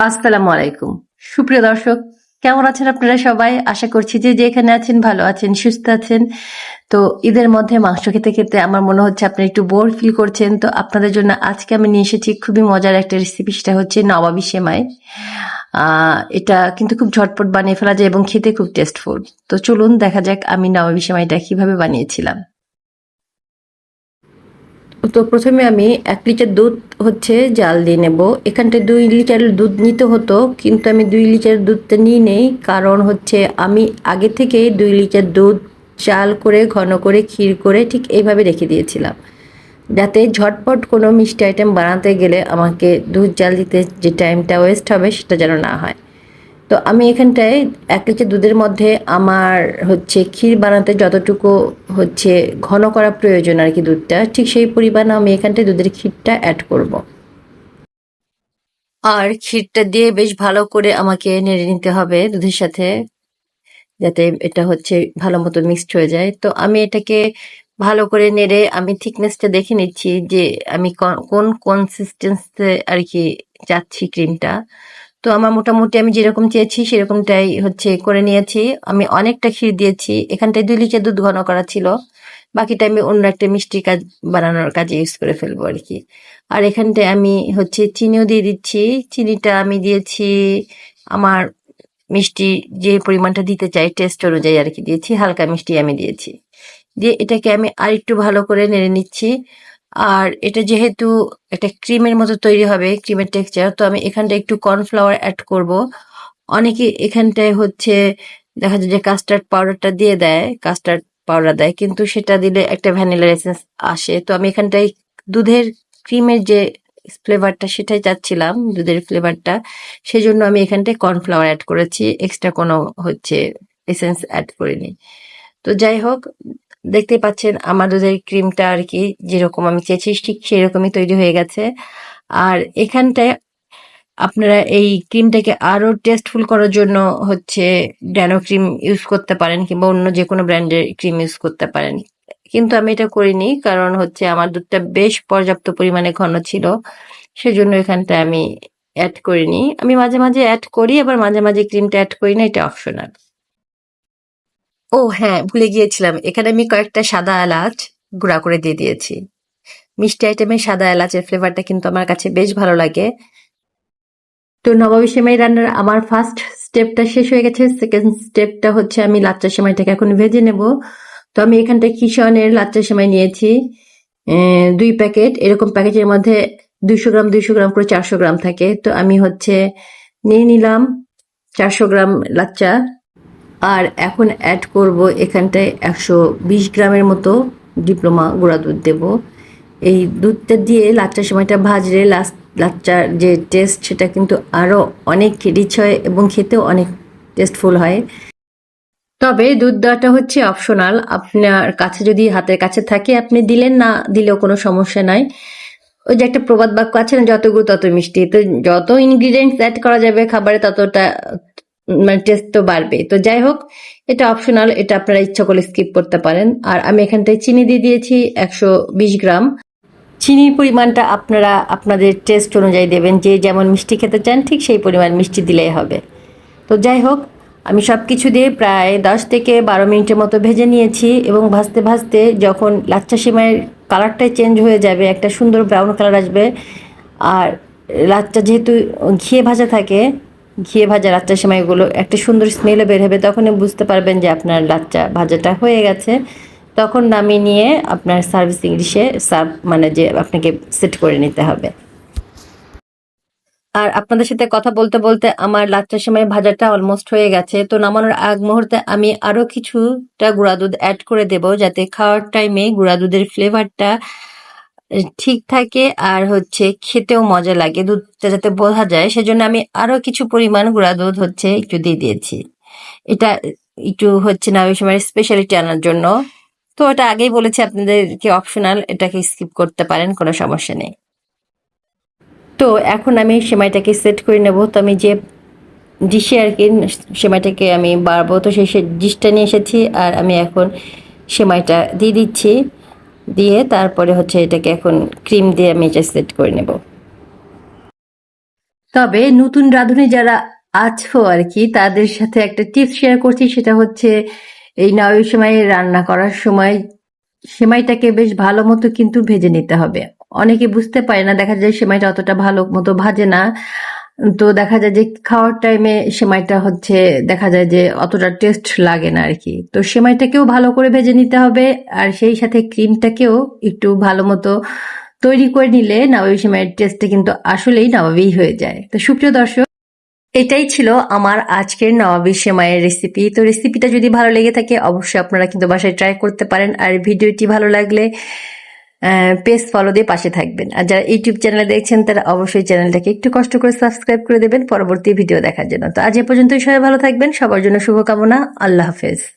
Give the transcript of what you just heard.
আসসালামু আলাইকুম। সুপ্রিয় দর্শক, কেমন আছেন আপনারা সবাই? আশা করছি যে যেখানে আছেন ভালো আছেন, সুস্থ আছেন। তো ঈদের মধ্যে মাংস খেতে খেতে আমার মনে হচ্ছে আপনি একটু বোর ফিল করছেন। তো আপনাদের জন্য আজকে আমি নিয়ে এসেছি খুবই মজার একটা রেসিপি সেটা হচ্ছে নবাবি সেমাই। এটা কিন্তু খুব ঝটপট বানিয়ে ফেলা যায় এবং খেতে খুব টেস্টফুল তো চলুন দেখা যাক আমি নবাবি সেমাইটা কীভাবে বানিয়েছিলাম। তো প্রথমে আমি এক লিটার দুধ হচ্ছে জাল দিয়ে নেব। এখানটায় দুই লিটার দুধ নিতে হতো, কিন্তু আমি দুই লিটার দুধটা নিয়ে নেই, কারণ হচ্ছে আমি আগে থেকেই দুই লিটার দুধ চাল করে, ঘন করে, ক্ষীর করে ঠিক এইভাবে রেখে দিয়েছিলাম। যাতে ঝটপট কোনো মিষ্টি আইটেম বানাতে গেলে আমাকে দুধ জাল দিতে যে টাইমটা ওয়েস্ট হবে সেটা যেন না হয়। তো আমি এখানটায় এক লিটার দুধের মধ্যে আমার হচ্ছে ক্ষীর বানাতে যতটুকু হচ্ছে ঘন করা প্রয়োজন আর কি দুধটা, ঠিক সেই পরিমাণ আমি এখানটায় দুধের ক্ষীরটা অ্যাড করব। আর ক্ষীরটা দিয়ে বেশ ভালো করে আমাকে নেড়ে নিতে হবে দুধের সাথে, যাতে এটা হচ্ছে ভালো মতো মিক্সড হয়ে যায় তো আমি এটাকে ভালো করে নেড়ে আমি থিকনেসটা দেখে নিচ্ছি যে আমি কোন কনসিস্টেন্সিতে আর কি চাচ্ছি ক্রিমটা তো আমার মোটামুটি আমি যেরকম চেয়েছি, সেরকমটাই হচ্ছে করে নিয়েছি। আমি অনেকটা ক্ষীর দিয়েছি। এখানটায় দুই লিটার দুধ ঘন করা ছিল। বাকিটা আমি অন্য একটা মিষ্টি কাজ, বানানোর কাজে ইউজ করে ফেলব আর কি আর এখানটায় আমি হচ্ছে চিনিও দিয়ে দিচ্ছি। চিনিটা আমি দিয়েছি, আমার মিষ্টি যে পরিমাণটা দিতে চাই টেস্ট অনুযায়ী আর কি দিয়েছি। হালকা মিষ্টি আমি দিয়েছি। দিয়ে এটাকে আমি আর একটু ভালো করে নেড়ে নিচ্ছি। আর এটা যেহেতু একটা ক্রিমের মতো তৈরি হবে, ক্রিমের টেক্সচার তো আমি এখানটা একটু কর্নফ্লাওয়ার অ্যাড করব। অনেকে এখানটায় হচ্ছে দেখা যায় যে কাস্টার্ড পাউডারটা দিয়ে দেয় কাস্টার্ড পাউডার দেয়, কিন্তু সেটা দিলে একটা ভ্যানিলার এসেন্স আসে। তো আমি এখানটায় দুধের ক্রিমের যে ফ্লেভারটা সেটাই চাচ্ছিলাম, দুধের ফ্লেভারটা সেই জন্য আমি এখানটায় কর্নফ্লাওয়ার অ্যাড করেছি এক্সট্রা কোনো হচ্ছে এসেন্স অ্যাড করিনি। তো যাই হোক, দেখতে পাচ্ছেন আমার দুধের ক্রিমটা আর কি যেরকম আমি চেয়েছি, ঠিক সেরকমই তৈরি হয়ে গেছে। আর এখানটায় আপনারা এই ক্রিমটাকে আরও টেস্টফুল করার জন্য হচ্ছে ড্যানো ক্রিম ইউজ করতে পারেন কিংবা অন্য যে কোনো ব্র্যান্ডের ক্রিম ইউজ করতে পারেন। কিন্তু আমি এটা করিনি, কারণ হচ্ছে আমার দুধটা বেশ পর্যাপ্ত পরিমাণে ঘন ছিল, সেজন্য এখানটায় আমি অ্যাড করিনি। আমি মাঝে মাঝে অ্যাড করি, আবার মাঝে মাঝে ক্রিমটা অ্যাড করি না, এটা অপশনাল ও হ্যাঁ ভুলে গিয়েছিলাম। এখানে আমি কয়েকটা সাদা এলাচ গুঁড়া করে দিয়ে দিয়েছি। মিষ্টি আইটেমের সাদা এলাচের ফ্লেভারটা কিন্তু আমার কাছে বেশ ভালো লাগে। তো নবাবী সেমাই রান্নার আমার ফার্স্ট স্টেপটা শেষ হয়ে গেছে। সেকেন্ড স্টেপটা হচ্ছে আমি লাচ্চা সেমাইটাকে এখন ভেজে নেব। তো আমি এখানটায় কিষণের লাচ্চা সেমাই নিয়েছি। দুই প্যাকেট। এরকম প্যাকেটের মধ্যে দুইশো গ্রাম দুইশো গ্রাম করে চারশো গ্রাম থাকে। তো আমি হচ্ছে নিয়ে নিলাম চারশো গ্রাম লাচ্চা। আর এখন অ্যাড করব এখানটায় একশো বিশ গ্রামের মতো ডিপ্লোমা গুঁড়া দুধ দেব। এই দুধটা দিয়ে লাচ্চার সময়টা ভাজলে লাস লাচ্চার যে টেস্ট সেটা কিন্তু আরও অনেক রিচ হয় এবং খেতেও অনেক টেস্টফুল হয়। তবে দুধ দেওয়াটা হচ্ছে অপশনাল আপনার কাছে যদি হাতের কাছে থাকে, আপনি দিলেন না, দিলেও কোনো সমস্যা নাই। ওই যে একটা প্রবাদ বাক্য আছে না, যত গুড় তত মিষ্টি। তো যত ইনগ্রিডিয়েন্টস অ্যাড করা যাবে খাবারে, ততটা মানে টেস্ট তো বাড়বে তো যাই হোক, এটা অপশনাল এটা আপনারা ইচ্ছা করলে স্কিপ করতে পারেন। আর আমি এখানটায় চিনি দিয়ে দিয়েছি একশো বিশ গ্রাম। চিনির পরিমাণটা আপনারা আপনাদের টেস্ট অনুযায়ী দেবেন। যে যেমন মিষ্টি খেতে চান, ঠিক সেই পরিমাণ মিষ্টি দিলেই হবে। তো যাই হোক, আমি সব কিছু দিয়ে প্রায় দশ থেকে বারো মিনিটের মতো ভেজে নিয়েছি এবং ভাজতে ভাজতে যখন লাচ্চা সিমাইয়ের কালারটাই চেঞ্জ হয়ে যাবে, একটা সুন্দর ব্রাউন কালার আসবে। আর লাচ্চা যেহেতু ঘিয়ে ভাজা থাকে ঘিয়ে ভাজা লাচ্চা সেমাইগুলো একটা সুন্দর স্মেলও বের হবে, তখনই বুঝতে পারবেন যে আপনার লাচ্চা ভাজাটা হয়ে গেছে। তখন নামিয়ে নিয়ে আপনার সার্ভিসিং ডিশে সার্ভ মানে যে আপনাকে সেট করে নিতে হবে। আর আপনাদের সাথে কথা বলতে বলতে আমার লাচ্চার সময় ভাজাটা অলমোস্ট হয়ে গেছে। তো নামানোর আগ মুহূর্তে আমি আরও কিছুটা গুঁড়া দুধ অ্যাড করে দেব, যাতে খাওয়ার টাইমে গুঁড়া দুধের ফ্লেভারটা ঠিক থাকে আর হচ্ছে খেতেও মজা লাগে। দুধটা যাতে বোঝা যায়, সেজন্য আমি আরও কিছু পরিমাণ গুঁড়া দুধ হচ্ছে একটু দিয়ে দিয়েছি। এটা একটু হচ্ছে না, ওই সময় স্পেশালিটি আনার জন্য। তো ওটা আগেই বলেছি, আপনাদেরকে অপশনাল এটাকে স্কিপ করতে পারেন, কোনো সমস্যা নেই। তো এখন আমি সেমাইটাকে সেট করে নেব। তো আমি যে ডিশে আর কি, সেমাইটাকে আমি বাড়বো, তো সেই ডিশটা নিয়ে এসেছি, আর আমি এখন সেমাইটা দিয়ে দিচ্ছি। দিয়ে তারপরে হচ্ছে এটাকে এখন ক্রিম দিয়ে আমি এটা সেট করে নেব। তবে নতুন রাঁধুনি যারা আছো আর কি, তাদের সাথে একটা টিপস শেয়ার করছি, সেটা হচ্ছে এই নাওয়ের সময় রান্না করার সময় সেমাইটাকে বেশ ভালো মতো কিন্তু ভেজে নিতে হবে। অনেকে বুঝতে পারে না, দেখা যায় সেমাইটা অতটা ভালো মতো ভাজে না। তো দেখা যায় যে খাওয়ার টাইমে সেমাইটা হচ্ছে, দেখা যায় যে অতটা টেস্ট লাগে না আর কি তো সেমাইটাকেও ভালো করে ভেজে নিতে হবে, আর সেই সাথে ক্রিমটাকেও একটু ভালো মতো তৈরি করে নিলে নবাবী সেমাইয়ের টেস্টটা কিন্তু আসলেই নবাবী হয়ে যায়। তো সুপ্রিয় দর্শক, এটাই ছিল আমার আজকের নবাবী সেমাইয়ের রেসিপি তো রেসিপিটা যদি ভালো লেগে থাকে, অবশ্যই আপনারা কিন্তু বাসায় ট্রাই করতে পারেন। আর ভিডিওটি ভালো লাগলে পেজ ফলো দিয়ে পাশে থাকবেন। আর যারা ইউটিউব চ্যানেলে দেখছেন, তারা অবশ্যই চ্যানেলটাকে একটু কষ্ট করে সাবস্ক্রাইব করে দেবেন পরবর্তী ভিডিও দেখার জন্য। তো আজ এ পর্যন্তই সবাই ভালো থাকবেন। সবার জন্য শুভকামনা। আল্লাহ হাফেজ।